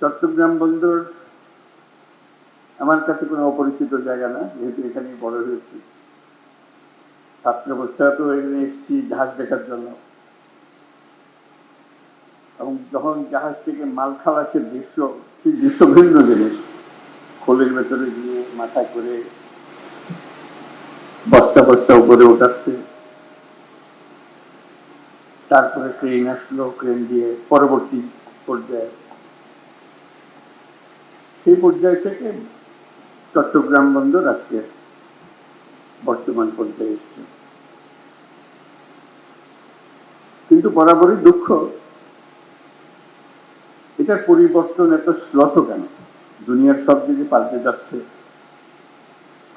চট্টগ্রাম বন্দর আমার কাছে কোনো অপরিচিত জায়গা না, যেহেতু এখানেই বড় হয়েছি। ছাত্র অবস্থায় তো এখানে এসেছি জাহাজ দেখার জন্য। এবং যখন জাহাজ থেকে মাল খালাসের দৃশ্য সেই দৃশ্য, ভিন্ন জিনিস। খোলের ভেতরে গিয়ে মাথা করে বস্তা বস্তা উপরে ওঠাচ্ছে তারপরে ক্রেন আসলো, ক্রেন দিয়ে পরবর্তী পর্যায়ে সেই পর্যায় থেকে চট্টগ্রাম বন্দর আজকে বর্তমান পর্যায়ে এসছে। কিন্তু বরাবরই দুঃখ, এটার পরিবর্তন এত শ্লথ কেন? দুনিয়ার সব দিকে পাল্টে যাচ্ছে।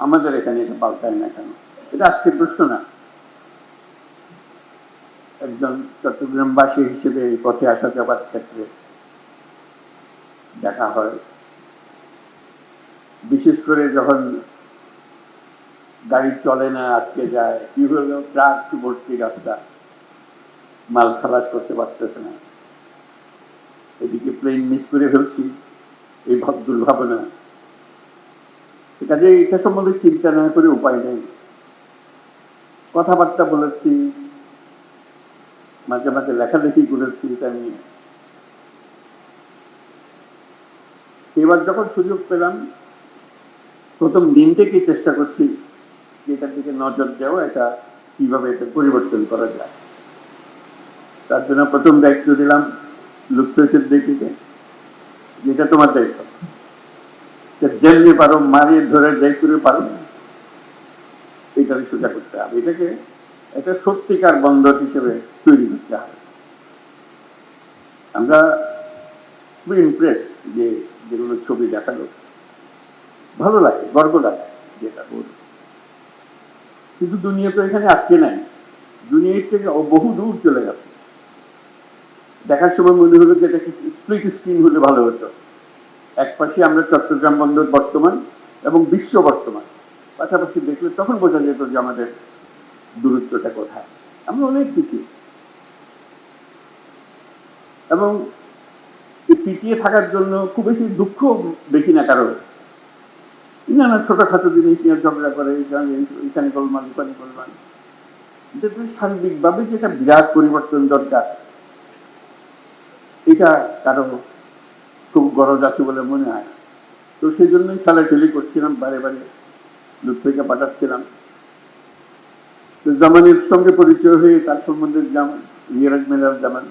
আমাদের এখানে এটা পাল্টায় না কেন? এটা আজকের প্রশ্ন না। একজন চট্টগ্রামবাসী হিসেবে এই পথে আসা যাবার ক্ষেত্রে দেখা হয়। বিশেষ করে যখন গাড়ি চলে না, আটকে যায়, কি হলো? ট্রাক ভর্তি রাস্তা? মাল খালাস করতে পারতেছে না। এদিকে প্লেন মিস করে ফেলছি, এই ভাব দুর্ভাবনা। কাজে এটা সম্বন্ধে চিন্তা না করে উপায় নেই। কথাবার্তা বলেছি, মাঝে মাঝে লেখালেখি করেছি এটা নিয়ে। এবার যখন সুযোগ পেলাম প্রথম দিন থেকে চেষ্টা করছি এটার দিকে নজর দেওয়া, এটা কীভাবে এটা পরিবর্তন করা যায়। তার জন্য প্রথম দায়িত্ব দিলাম লুপ্তেশের দিকে যেটা তোমার দায়িত্ব। যেমনি পারো মারিয়ে ধরে যাই করে পারো। এটাকে সোজা করতে হবে। এটাকে একটা সত্যিকার বন্দর হিসেবে তৈরি করতে হবে। আমরা খুবই ইমপ্রেস যে যেগুলো ছবি দেখাল। ভালো লাগে, গর্ব লাগে, যেটা ওর কিন্তু দুনিয়া তো এখানে আটকে নাই। দুনিয়ার থেকে বহু দূর চলে গেছে। দেখার সময় মনে হলো যে এটা স্প্লিট স্ক্রিন হলে ভালো হতো। এক পাশে আমরা চট্টগ্রাম বন্দর বর্তমান এবং বিশ্ব বর্তমান। পাশাপাশি দেখলে তখন বোঝা যেত যে আমাদের দূরত্বটা কোথায়। আমরা অনেক পিছিয়ে। এবং পিছিয়ে থাকার জন্য খুব বেশি দুঃখ দেখি না কারও। না না, ছোটখাটো জিনিস নিয়ে ঝগড়া করে এখানে গোলমাল, ওখানে গোলমাল। সার্বিকভাবে যে একটা বিরাট পরিবর্তন দরকার, এটা কারও খুব গরজ আছে বলে মনে হয়। তো সেই জন্যই খেলাখেলি করছিলাম, বারে বারে লুৎফিকে পাঠাচ্ছিলাম। তো জামানের সঙ্গে পরিচয় হয়ে তার সম্বন্ধে জামান মেলার জামান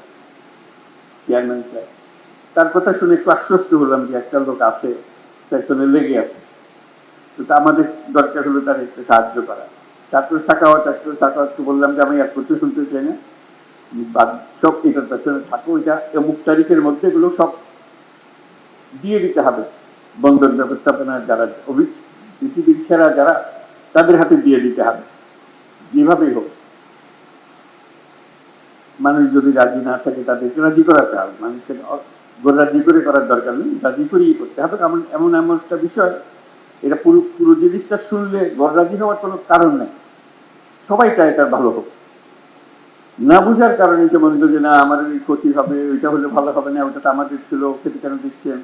চেয়ারম্যান স্যার তার কথা শুনে একটু আশ্বস্ত হলাম যে একটা লোক আছে পেছনে লেগে আছে। তো আমাদের দরকার হলো তার একটু সাহায্য করা। তারপর সাকাওয়াত একটু সাকাওয়াতকে বললাম যে আমি এক কিছু শুনতে চাই না। বাদ, সব এটার পেছনে থাকো, এটা অমুক তারিখের মধ্যে এগুলো সব দিয়ে দিতে হবে। বন্দর ব্যবস্থাপনা যারা পৃথিবীর সেরা যারা, তাদের হাতে দিয়ে দিতে হবে। যেভাবেই হোক। মানুষ যদি রাজি না থাকে, তাদেরকে রাজি করাতে হবে। মানুষকে রাজি করে করার দরকার নেই। রাজি করেই করতে হবে। এমন এমন এমন একটা বিষয় এটা পুরো পুরো জিনিসটা শুনলে গড় রাজি হওয়ার কোনো কারণ নেই। সবাই চায় তার ভালো হোক। না বুঝার কারণে যে মনে যে, না আমার এই ক্ষতি হবে, ওইটা হলে ভালো হবে না ওইটা তো আমাদের ছিল, খেতে কেন দিচ্ছেন?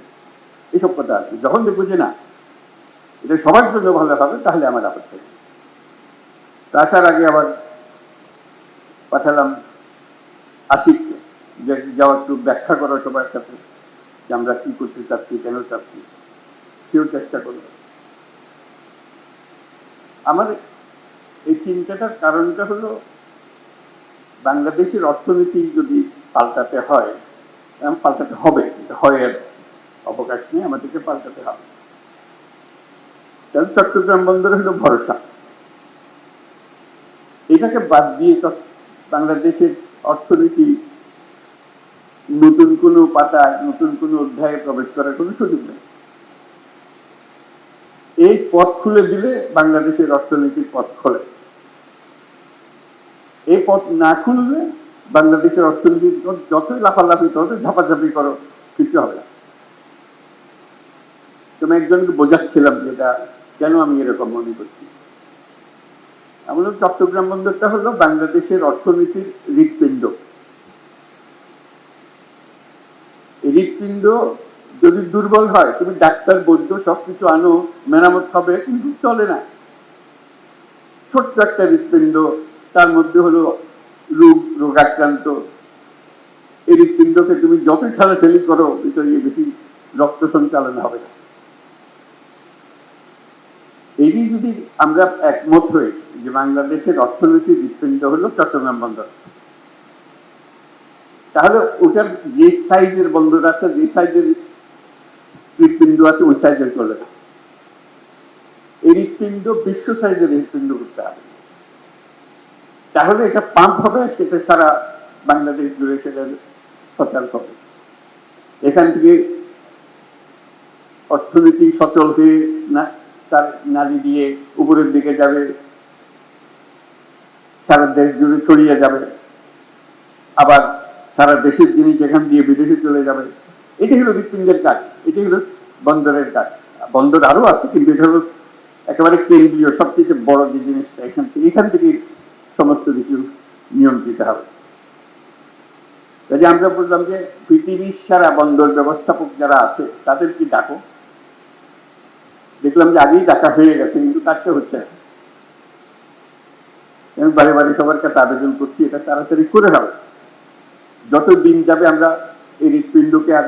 এইসব কথা কি। যখন দেখব যে, না, এটা সবার জন্য ভালো হবে, তাহলে আমার নেই। তা আসার আগে আবার পাঠালাম আশিককে, যে যাওয়া একটু ব্যাখ্যা করো সবার কাছে যে আমরা কি করতে চাচ্ছি, কেন চাচ্ছি। সেও চেষ্টা আমার এই চিন্তাটার কারণটা হলো, বাংলাদেশের অর্থনীতি যদি পাল্টাতে হয় পাল্টাতে হবে হয় এর অবকাশ নেই, আমাদেরকে পাল্টাতে হবে। কারণ চট্টগ্রাম বন্দর হলো ভরসা। এটাকে বাদ দিয়ে বাংলাদেশের অর্থনীতি নতুন কোনো পাতায়, নতুন কোনো অধ্যায়ে প্রবেশ করার কোনো সুযোগ নেই। এই পথ খুলে দিলে বাংলাদেশের অর্থনীতির পথ খোলে। এই পথ না খুললে বাংলাদেশের অর্থনীতি যতই লাফালাফি করো ঝাপাঝাপি করো কিছু হবে তুমি একজনকে বোঝাচ্ছিলাম যে এটা কেন আমি এরকম মনে করছি। বললাম, চট্টগ্রাম বন্দরটা হলো বাংলাদেশের অর্থনীতির হৃৎপিণ্ড। হৃৎপিণ্ড যদি দুর্বল হয়, তুমি ডাক্তার, বৈদ্য, সবকিছু আনো, মেরামত হবে, কিন্তু চলে না। ছোট্ট একটা হৃৎপিণ্ড, তার মধ্যে হলো রোগ, রোগাক্রান্ত। এই হৃৎপিণ্ডকে তুমি যতই ঠেলাঠেলি করো, ভিতরে বেশি রক্ত সঞ্চালন হবে না। এই যদি আমরা একমত হই যে বাংলাদেশের অর্থনৈতিক হৃৎপিণ্ড হলো চট্টগ্রাম বন্দর, তাহলে ওটার যে সাইজের বন্দর আছে, যে সাইজের হৃৎপিণ্ড আছে, ওই সাইজের চলে এই হৃৎপিণ্ড বিশ্ব সাইজের হৃৎপিণ্ড করতে হবে। তাহলে এটা পাম্প হবে, সেটা সারা বাংলাদেশ জুড়ে সেটা সচল হবে এখান থেকে অর্থনীতি সচল হয়ে না, তার নারী দিয়ে উপরের দিকে যাবে, সারা দেশ জুড়ে ছড়িয়ে যাবে। আবার সারা দেশের জিনিস এখান দিয়ে বিদেশে চলে যাবে। এটাই হলো হৃৎপিণ্ডের কাজ এটাই হলো বন্দরের কাজ বন্দর আরও আছে, কিন্তু এটা হলো একেবারে কেন্দ্রীয়, সবচেয়ে বড় যে জিনিসটা এখান থেকে এখান থেকে সমস্ত কিছু নিয়ন্ত্রিত হবে। আমরা বললাম যে পৃথিবীর সারা বন্দর ব্যবস্থাপক যারা আছে তাদের কি ডাকো। দেখলাম যে আগেই ডাকা হয়ে গেছে, কিন্তু কাজটা হচ্ছে আমি বারে বারে সবার কাছে আবেদন করছি, এটা তাড়াতাড়ি করে হবে। যত দিন যাবে আমরা এই হৃৎপিণ্ডকে আর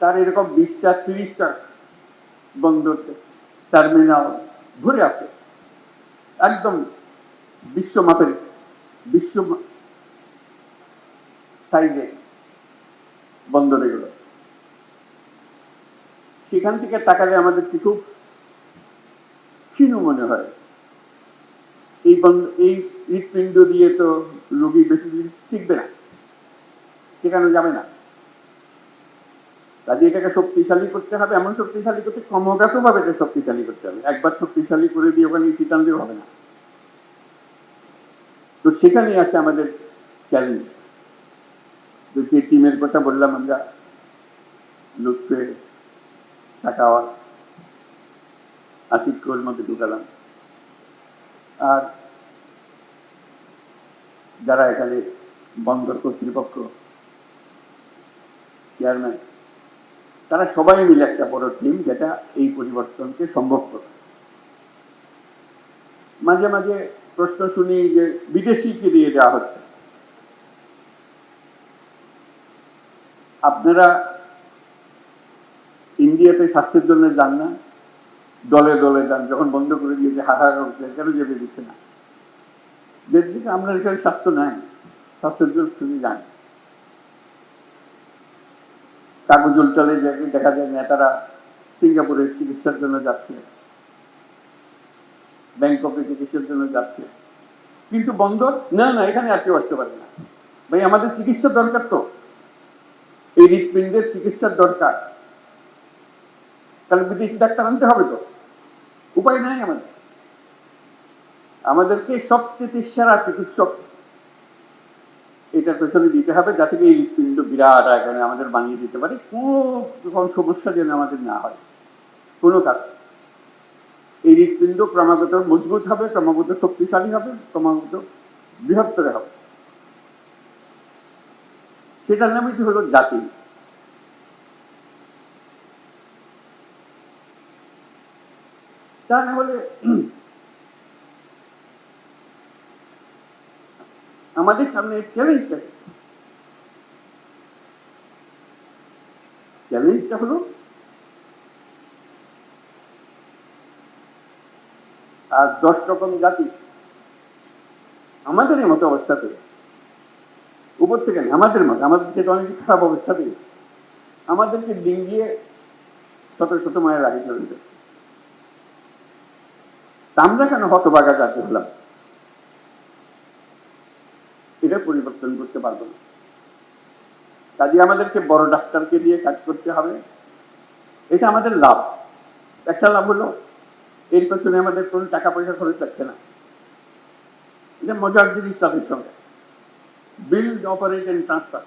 তার এরকম বিশটা তিরিশটা বন্দর টার্মিনাল ভরে আছে একদম বিশ্ব মাপের বিশ্ব সাইজে বন্দর এগুলো সেখান থেকে তাকালে আমাদের খুব ক্ষীণ মনে হয়। এই বন্ধ, এই হৃৎপিণ্ড দিয়ে তো রোগী বেশি দিন টিকবে না। সেখানে যাবে না। কাজে এটাকে শক্তিশালী করতে হবে, এমন শক্তিশালী করতে ক্রমাগত ভাবে এটা শক্তিশালী করতে হবে। একবার শক্তিশালী করে দিয়ে ওখানে দিয়ে হবে না। তো সেখানে আছে আমাদের চ্যালেঞ্জ তো যে টিমের কথা বললাম আমরা, লুৎফে, সাকাওয়া আসিফ কোর মধ্যে ঢুকালাম। আর যারা এখানে বন্দর কর্তৃপক্ষ চেয়ারম্যান তারা সবাই মিলে একটা বড় টিম যেটা এই পরিবর্তনকে সম্ভব করে মাঝে মাঝে প্রশ্ন শুনি যে বিদেশিকে দিয়ে দেওয়া হচ্ছে। আপনারা ইন্ডিয়াতে স্বাস্থ্যের জন্য যান না, দলে দলে যান, যখন বন্ধ করে দিয়েছে করছে, কেন যেতে দিচ্ছে না? দেখছি আমরা এখানে স্বাস্থ্য নাই, স্বাস্থ্যের জন্য শুধু যান। কাগজ উল্টালে দেখা যায় নেতারা সিঙ্গাপুরে চিকিৎসার জন্য যাচ্ছে। ব্যাংককে চিকিৎসার জন্য যাচ্ছে। কিন্তু বন্দর, না না, এখানে আর কেউ আসতে পারে না। ভাই, আমাদের চিকিৎসার দরকার তো। এই হৃৎপিণ্ডের চিকিৎসার দরকার। তাহলে বিদেশি ডাক্তার আনতে হবে তো। উপায় নাই আমাদের। আমাদেরকে সবচেয়ে সেরা চিকিৎসক এটার পেছনে দিতে হবে যাতে এই হৃৎপিণ্ড বিরাট আকারে আমাদের বানিয়ে দিতে পারে। কোনো রকম সমস্যা যেন আমাদের না হয়। কোনো কাজ এই হৃৎপিণ্ড ক্রমাগত মজবুত হবে, ক্রমাগত শক্তিশালী হবে, ক্রমাগত বৃহত্তর হবে। সেটার নামই তো হলো জাতি। তা না হলে আমাদের সামনে চ্যালেঞ্জ চ্যালেঞ্জটা হলো আর দশ রকম জাতি আমাদের মতো অবস্থাতে উপর থেকে আমাদের মতো, আমাদের থেকে অনেক খারাপ অবস্থাতে আমাদেরকে ডিঙ্গিয়ে শত শত মায়ের আগে চলে তা আমরা কেন হতবাগা জাতি হলাম? এটা পরিবর্তন করতে পারব না। কাজে আমাদেরকে বড় ডাক্তারকে দিয়ে কাজ করতে হবে। এটা আমাদের লাভ। একটা লাভ হলো, এর পেছনে আমাদের কোনো টাকা পয়সা খরচ লাগছে না। এটা মজার জিনিস তাদের সঙ্গে। বিল্ড অপারেট এন্ড ট্রান্সফার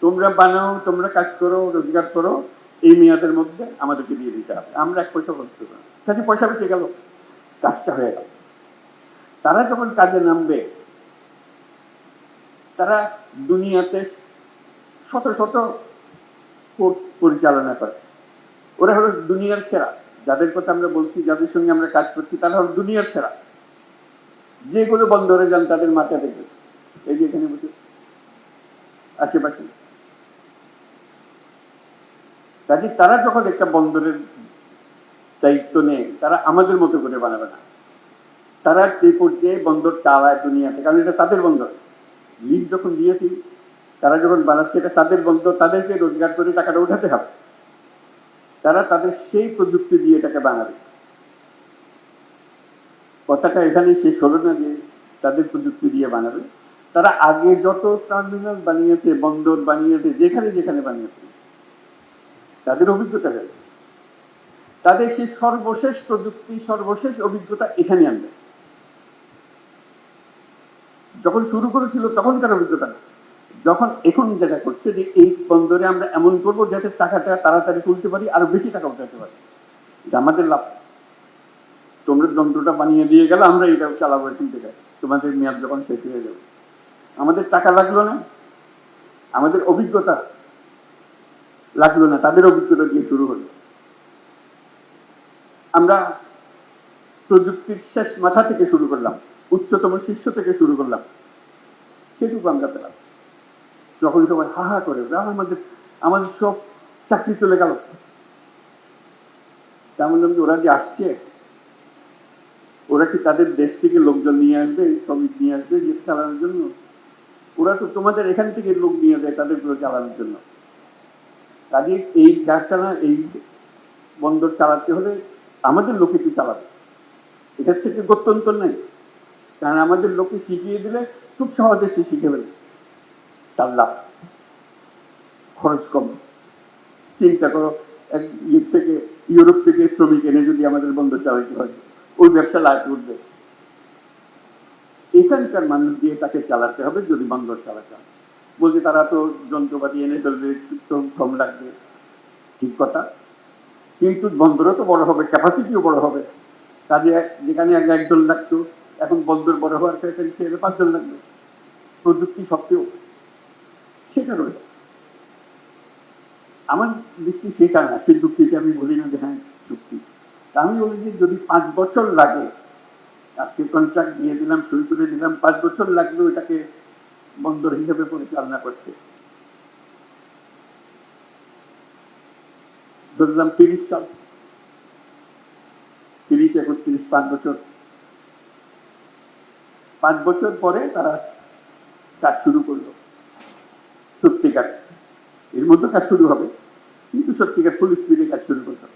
তোমরা বানাও, তোমরা কাজ করো, রোজগার করো, এই মেয়াদের মধ্যে আমাদেরকে দিয়ে দিতে হবে। আমরা এক পয়সা খরচ করব কাজে পয়সা বেঁচে গেল, কাজটা হয়ে গেল। তারা যখন কাজে নামবে তারা দুনিয়াতে শত শত কোর্ট পরিচালনা করে। ওরা হলো দুনিয়ার সেরা। যাদের কথা আমরা বলছি, যাদের সঙ্গে আমরা কাজ করছি, তারা হলো দুনিয়ার সেরা। যেগুলো বন্দরে যান, তাদের মাথা দেখবে এই যে এখানে বসে। আশেপাশে। কাজে তারা যখন একটা বন্দরের দায়িত্ব নেয়, তারা আমাদের মতো করে বানাবে না। তারা যে পর্যায়ে বন্দর চালায় দুনিয়াতে, কারণ এটা তাদের বন্দর। লিজ যখন দিয়েছি, তারা যখন বানাচ্ছে, এটা তাদের বন্দর তাদেরকে রোজগার করে টাকাটা উঠাতে হবে, তারা তাদের সেই প্রযুক্তি দিয়ে এটাকে বানাবে। কথাটা এখানে শেষ হলো না যে তাদের প্রযুক্তি দিয়ে বানাবে। তারা আগে যত টার্মিনাল বানিয়েছে, বন্দর বানিয়েছে, যেখানে যেখানে বানিয়েছে, তাদের অভিজ্ঞতা রয়েছে তাদের সেই সর্বশেষ প্রযুক্তি, সর্বশেষ অভিজ্ঞতা এখানে আনবে। যখন শুরু করেছিল, তখন তার অভিজ্ঞতা যখন এখন যেটা করছে যে, এই বন্দরে আমরা এমন করব যাতে টাকাটা তাড়াতাড়ি তুলতে পারি, আরও বেশি টাকা উঠাতে পারি। আমাদের লাভ। তোমরা যন্ত্রটা বানিয়ে দিয়ে গেলে আমরা এটা চালাবো এখান থেকে। তোমাদের মেয়াদ যখন শেষ হয়ে যাবে। আমাদের টাকা লাগল না? আমাদের অভিজ্ঞতা লাগল না? তাদের অভিজ্ঞতা দিয়ে শুরু হলো। আমরা প্রযুক্তির শেষ মাথা থেকে শুরু করলাম। উচ্চতম শীর্ষ থেকে শুরু করলাম। সেটুকু আমরা পেলাম। যখন সবাই হা হা করে আমাদের আমাদের সব চাকরি চলে গেল। তেমন ওরা যে আসছে, ওরা কি তাদের দেশ থেকে লোকজন নিয়ে আসবে, শ্রমিক নিয়ে আসবে যে চালানোর জন্য? ওরা তো তোমাদের এখান থেকে লোক নিয়ে যায় তাদেরগুলো চালানোর জন্য। কাজে এই কারখানা, এই বন্দর চালাতে হলে আমাদের লোকে কি চালাবে। এটার থেকে গত্যন্তর নেই। কারণ আমাদের লোকে শিখিয়ে দিলে খুব সহজে সে শিখে ফেলে। তার লাভ। খরচ কম। চিন্তা করো, এক থেকে, ইউরোপ থেকে শ্রমিক এনে যদি আমাদের বন্দর চালাতে হয়, ওই ব্যবসা লাভ করবে। এখানকার মানুষ দিয়ে তাকে চালাতে হবে যদি বন্দর চালাতে হয়। বলছে, তারা তো যন্ত্রপাতি এনে ফেলবে শ্রম কম লাগবে। ঠিক কথা। কিন্তু বন্দরও তো বড় হবে ক্যাপাসিটিও বড় হবে। কাজে যেখানে আগে একজন লাগতো এখন বন্দর বড় হওয়ার ক্ষেত্রে সেখানে পাঁচজন লাগবে। প্রযুক্তি সত্ত্বেও সেটা রয়েছে আমার দৃষ্টি সেটা না, সে যুক্তিকে আমি বলি না যে হ্যাঁ চুক্তি তা আমি বলি যে যদি পাঁচ বছর লাগে, আজকে কন্ট্রাক্ট দিয়ে দিলাম, সই করে দিলাম, পাঁচ বছর লাগবে ওটাকে বন্দর হিসেবে পরিচালনা করতে। ধরলাম তিরিশ সাল। তিরিশ, একত্রিশ, পাঁচ বছর। পাঁচ বছর পরে তারা কাজ শুরু করল। সত্যিকার। এর মধ্যে কাজ শুরু হবে, কিন্তু সত্যিকার ফুল স্পিডে কাজ শুরু হবে।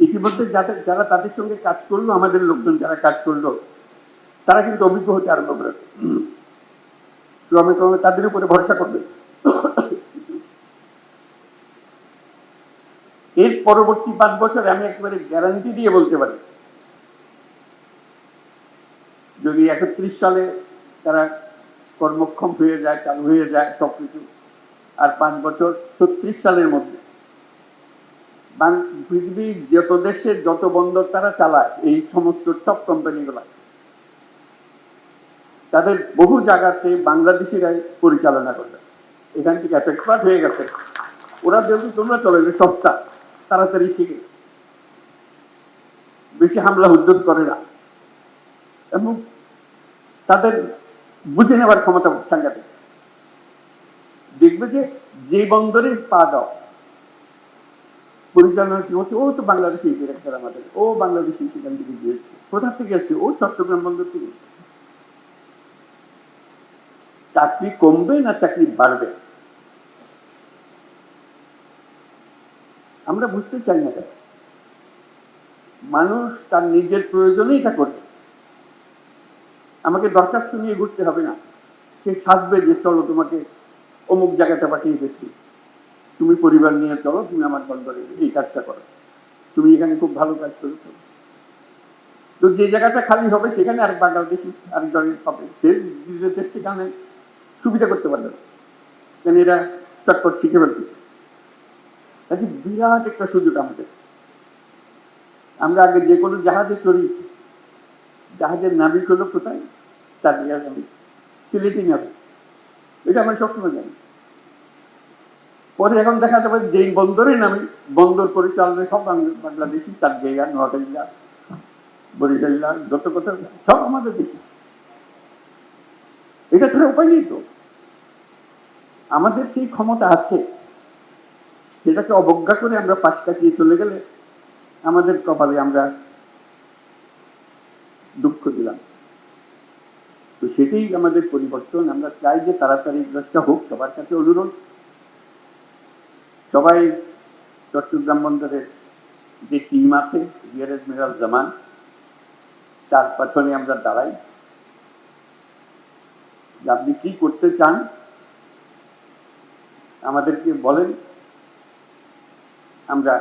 ইতিমধ্যে যাদের যারা তাদের সঙ্গে কাজ করল, আমাদের লোকজন যারা কাজ করল, তারা কিন্তু অভিজ্ঞ হতে আরম্ভ করেছে। ক্রমে ক্রমে তাদের উপরে ভরসা করবে। এর পরবর্তী পাঁচ বছরে আমি একেবারে গ্যারান্টি দিয়ে বলতে পারি যদি একত্রিশ সালে তারা কর্মক্ষম হয়ে যায়, চালু হয়ে যায় সবকিছু আর পাঁচ বছর ছত্রিশ সালের মধ্যে। পৃথিবীর যত দেশের যত বন্দর তারা চালায়, এই সমস্ত টপ কোম্পানিগুলো তাদের বহু জায়গাতে বাংলাদেশিরাই পরিচালনা করবে এখান থেকে এক্সপার্ট হয়ে গেছে। ওরা যেহেতু তোমরা চলে যে সস্তা, তাড়াতাড়ি শিখে। বেশি হামলা উদ্যোগ করে না। এবং তাদের বুঝে নেওয়ার ক্ষমতা সাংঘাতিক। দেখবে যে যে বন্দরে পা দাও পরিচালনা কি হচ্ছে? ও তো বাংলাদেশি ডিরেক্টর আমাদের। ও বাংলাদেশি সেখান থেকে গিয়েছে। কোথা থেকে এসছে? ও চট্টগ্রাম বন্দর থেকে চাকরি কমবে না চাকরি বাড়বে? আমরা বুঝতে চাই না মানুষ তার নিজের প্রয়োজনেই এটা করবে। আমাকে দরখাস্ত নিয়ে ঘুরতে হবে না। সে সাজবে যে, চলো তোমাকে অমুক জায়গাটা পাঠিয়ে দিচ্ছি। তুমি পরিবার নিয়ে চলো, তুমি আমার বন্দরে এই কাজটা করো। তুমি এখানে খুব ভালো কাজ করেছ। তো যে জায়গাটা খালি হবে, সেখানে আরেক বাংলাদেশি আরেকজনের হবে। সে নিজের দেশ সেখানে সুবিধা করতে পারবে না? কেন এরা চটপট শিখে ফেলতেছে কাজে বিরাট একটা সুযোগ আমাদের। আমরা আগে যে কোনো জাহাজে চড়ি জাহাজের নাবিক হলো কোথায়? চাঁদিয়া নাবিক সিলেটি নাবিক এটা আমরা সবসময় জানি। পরে এখন দেখা যাবে যেই বন্দরে নামি, বন্দর পরিচালনা সব বাংলাদেশি চার জায়গা নোয়াখালীরা বরিশালীরা যত কথা সব আমাদের দেশি। এটা ছাড়া উপায় নেই তো। আমাদের সেই ক্ষমতা আছে। সেটাকে অবজ্ঞা করে আমরা পাশ কাটিয়ে চলে গেলে আমাদের কপালে আমরা দুঃখ দিলাম। তো সেটাই আমাদের পরিবর্তন। আমরা চাই যে তাড়াতাড়ি গ্রস্ত হোক, সবার কাছে অনুরোধ। সবাই চট্টগ্রাম বন্দরের যে টিম আছে রিয়ার এডমিরাল জামান, তার পেছনে আমরা দাঁড়াই। যে আপনি কি করতে চান, আমাদেরকে বলেন। আমরা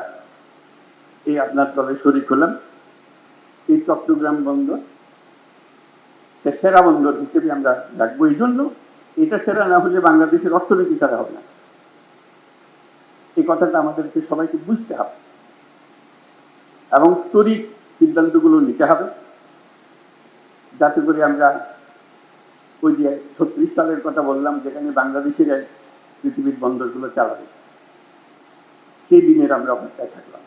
এই আপনার দলে শরিক হলাম। চট্টগ্রাম বন্দর। সেরা বন্দর হিসেবে আমরা ডাকবো এই জন্য এটা সেরা না হলে বাংলাদেশের অর্থনীতি ছাড়া হবে না। এই কথাটা আমাদেরকে সবাইকে বুঝতে হবে। এবং তরিক সিদ্ধান্তগুলো নিতে হবে। যাতে করে আমরা ওই যে ছত্রিশ সালের কথা বললাম, যেখানে বাংলাদেশের পৃথিবীর বন্দরগুলো চালাবে। সেই দিনের আমরা অপেক্ষায় থাকলাম।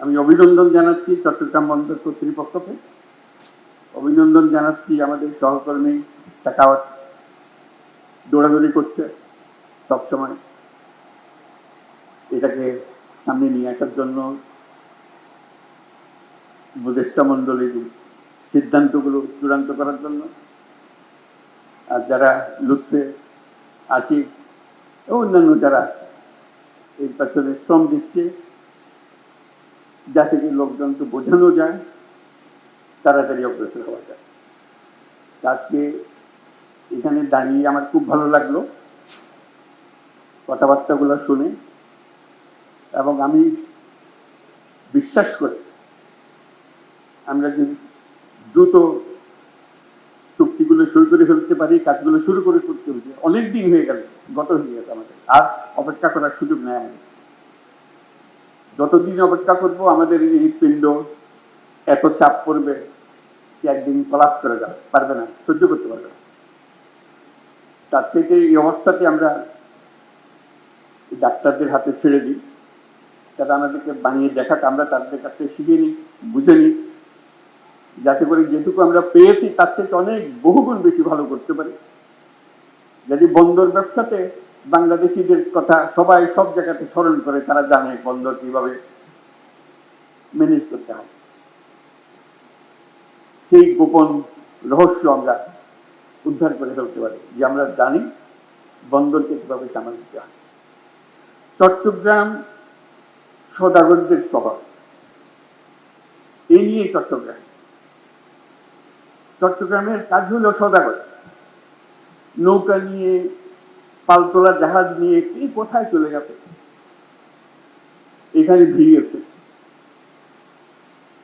আমি অভিনন্দন জানাচ্ছি চট্টগ্রাম বন্দর কর্তৃপক্ষকে। অভিনন্দন জানাচ্ছি আমাদের সহকর্মী শাকাওয়াত দৌড়াদৌড়ি করছে সবসময়। এটাকে সামনে নিয়ে আসার জন্য উপদেষ্টা মন্ডলীর সিদ্ধান্তগুলো চূড়ান্ত করার জন্য। আর যারা লুৎফে আসি ও অন্যান্য যারা এই পেছনে শ্রম দিচ্ছে যাতে কি লোকজনকে বোঝানো যায়, তাড়াতাড়ি অগ্রসর হওয়া যায়। আজকে এখানে দাঁড়িয়ে আমার খুব ভালো লাগল কথাবার্তাগুলো শুনে এবং আমি বিশ্বাস করি আমরা যদি দ্রুত চুক্তিগুলো শুরু করে ফেলতে পারি, কাজগুলো শুরু করে করতে হবে অনেক দিন হয়ে গেল, গত হয়ে গেছে আমাদের। আর অপেক্ষা করার সুযোগ নেই। আমাদের যতদিন অপেক্ষা করব, আমাদের এই হৃৎপিণ্ড এত চাপ পড়বে যে একদিন কলাপস করে যাবে, পারবে না, সহ্য করতে পারবে না। তার থেকে এই অবস্থাতে আমরা ডাক্তারদের হাতে ছেড়ে দিই। তারা আমাদেরকে বানিয়ে দেখাক, আমরা তাদের কাছে শিখে নিই, বুঝে নিই। যাতে করে যেটুকু আমরা পেয়েছি, তার থেকে অনেক বহুগুণ বেশি ভালো করতে পারি। যদি বন্দর ব্যবসাতে বাংলাদেশিদের কথা সবাই সব জায়গাতে স্মরণ করে, তারা জানে বন্দর কীভাবে ম্যানেজ করতে হয়। সেই গোপন রহস্য আমরা উদ্ধার করে ফেলতে পারি, যে আমরা জানি বন্দরকে কীভাবে সামাল দিতে হয়। চট্টগ্রাম সদাগরদের শহর এই নিয়ে চট্টগ্রাম। চট্টগ্রামের কাজ হলো সদাগর, নৌকা নিয়ে পালতোলা জাহাজ নিয়ে কে কোথায় চলে গেছে? এখানে ভিড়িয়েছে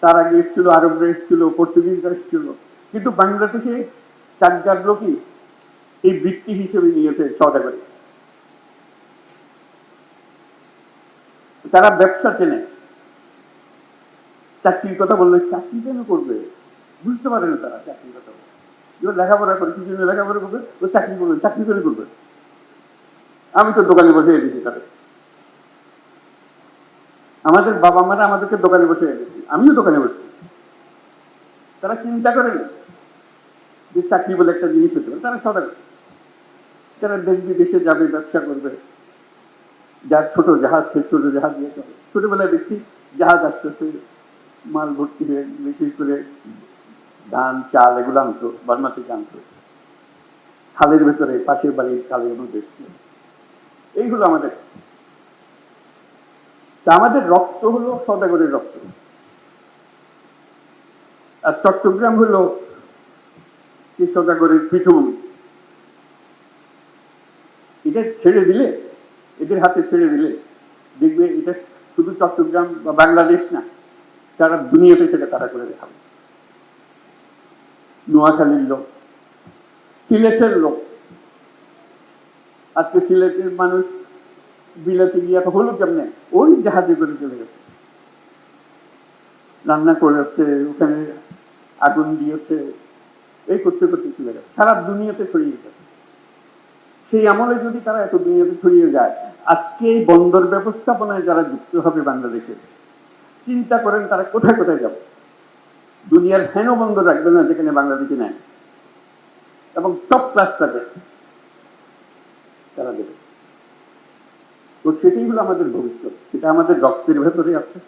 তার আগে এসেছিল, আরবরা এসেছিল, পর্তুগিজরা এসেছিল। কিন্তু বাংলাদেশে চাকদার লোকই এই বৃত্তি হিসেবে নিয়েছে সদাগরে তারা ব্যবসা চেনে। চাকরির কথা বললে চাকরি কেন করবে? বুঝতে পারে না তারা চাকরির কথা। লেখাপড়া করে কিছু লেখাপড়া করবে, ও চাকরি করবে, চাকরি করে করবে। আমি তো দোকানে বসে দিয়েছি তাদের আমাদের বাবা মারা আমাদেরকে দোকানে বসে রেখেছি আমিও দোকানে বসছি। তারা চিন্তা করেন যে চাকরি বলে একটা জিনিস হতে পারে, তারা সদা তারা দেশ বিদেশে যাবে, ব্যবসা করবে। যার ছোট জাহাজ, সে ছোট জাহাজ দিয়ে চলে। ছোটবেলায় দেখছি জাহাজ আসতেছে, মাল ভর্তি হয়ে বিশেষ করে ধান, চাল এগুলো আনতো বার্মা থেকে আনতো। খালের ভেতরে, পাশের বাড়ির খালের মধ্যে। এসছে। এই হলো আমাদের আমাদের রক্ত হলো সদাগরের রক্ত। আর চট্টগ্রাম হলো সদাগরের পীঠভূমি। এটা ছেড়ে দিলে, এদের হাতে ছেড়ে দিলে দেখবে এটা শুধু চট্টগ্রাম বা বাংলাদেশ না তারা দুনিয়াতে সেটা তারা করে দেখাবে। নোয়াখালীর লোক, সিলেটের লোক আজকে সিলেটের মানুষ বিলাতে গিয়ে তো হলো কেমনে? ওই জাহাজে করে চলে গেছে। রান্না করেছে, ওখানে আগুন দিয়েছে, এই করতে করতে চলে গেছে। সারা দুনিয়াতে ছড়িয়ে গেছে। সেই আমলে যদি তারা এত দুনিয়াতে ছড়িয়ে যায়, আজকে এই বন্দর ব্যবস্থাপনায় যারা যুক্ত হবে বাংলাদেশে, চিন্তা করেন তারা কোথায় কোথায় যাবে? দুনিয়ার হেন বন্দর রাখবে না যেখানে বাংলাদেশে নেয় এবং টপ ক্লাস সার্ভিস তারা দেবে। তো সেটাই হলো আমাদের ভবিষ্যৎ। সেটা আমাদের রক্তের ভেতরে আছে,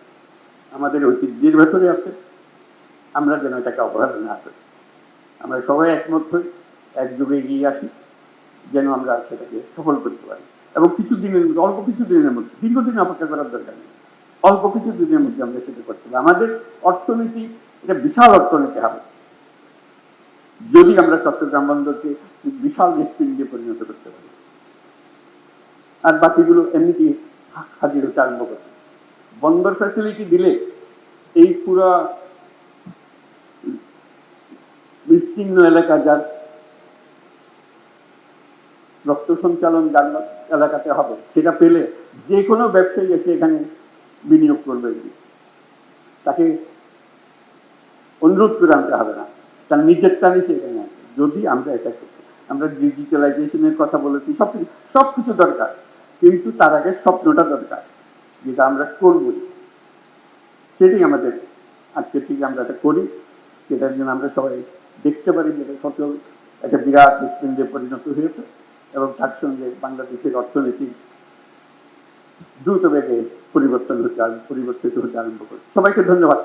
আমাদের ঐতিহ্যের ভেতরে আছে। আমরা যেন এটাকে অবহেলা না করি। আমরা সবাই একমত হই, একযোগে এগিয়ে আসি, যেন আমরা সেটাকে সফল করতে পারি। এবং কিছু দিনের মধ্যে, অল্প কিছু দিনের মধ্যে, দীর্ঘদিন অপেক্ষা করার দরকার নেই। অল্প কিছু দিনের মধ্যে আমরা সেটা করতে পারি। আমাদের অর্থনীতি, এটা বিশাল অর্থনীতি হবে। যদি আমরা চট্টগ্রাম বন্দরকে বিশাল হৃৎপিণ্ডে পরিণত করতে পারি। আর বাকিগুলো এমনিতেই হাজির হতে আরম্ভ করছে বন্দর ফ্যাসিলিটি দিলে এই পুরো বিস্তীর্ণ এলাকা যার রক্ত সঞ্চালন যার এলাকাতে হবে, সেটা পেলে যে কোনো ব্যবসায়ী এসে এখানে বিনিয়োগ করবে। তাকে অনুরোধ করে আনতে হবে না। তার নিজের টানে সে এখানে আসবে। যদি আমরা এটা করতে আমরা ডিজিটালাইজেশনের কথা বলেছি, সব কিছু সব কিছু দরকার। কিন্তু তার আগে স্বপ্নটা দরকার, যেটা আমরা করবই। সেটাই আমাদের, আজকে থেকে আমরা এটা করি। সেটার জন্য আমরা সবাই দেখতে পারি যে এটা সচল একটা বিরাট হৃৎপিণ্ডে পরিণত হয়েছে এবং তার সঙ্গে বাংলাদেশের অর্থনীতি দ্রুত বেগে পরিবর্তন হতে পরিবর্তিত হতে আরম্ভ করে সবাইকে ধন্যবাদ।